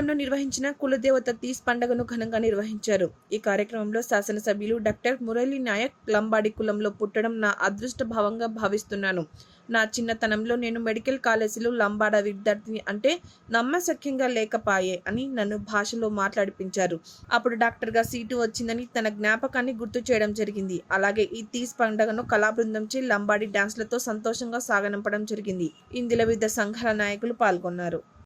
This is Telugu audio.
నిర్వహించిన కులదేవత తీస్ పండుగను ఘనంగా నిర్వహించారు. ఈ కార్యక్రమంలో శాసనసభ్యులు డాక్టర్ మురళీ నాయక్ లంబాడి కులంలో పుట్టడం నా అదృష్ట భావంగా భావిస్తున్నాను. నా చిన్నతనంలో నేను మెడికల్ కాలేజీలో లంబాడ విద్యార్థిని అంటే నమ్మశక్యంగా లేకపాయే అని నన్ను భాషలో మాట్లాడిపించారు. అప్పుడు డాక్టర్గా సీటు వచ్చిందని తన జ్ఞాపకాన్ని గుర్తు చేయడం జరిగింది. అలాగే ఈ తీస్ పండుగను కళాబృందంచే లంబాడి డాన్స్లతో సంతోషంగా సాగనంపడం జరిగింది. ఇందులో వివిధ సంఘాల నాయకులు పాల్గొన్నారు.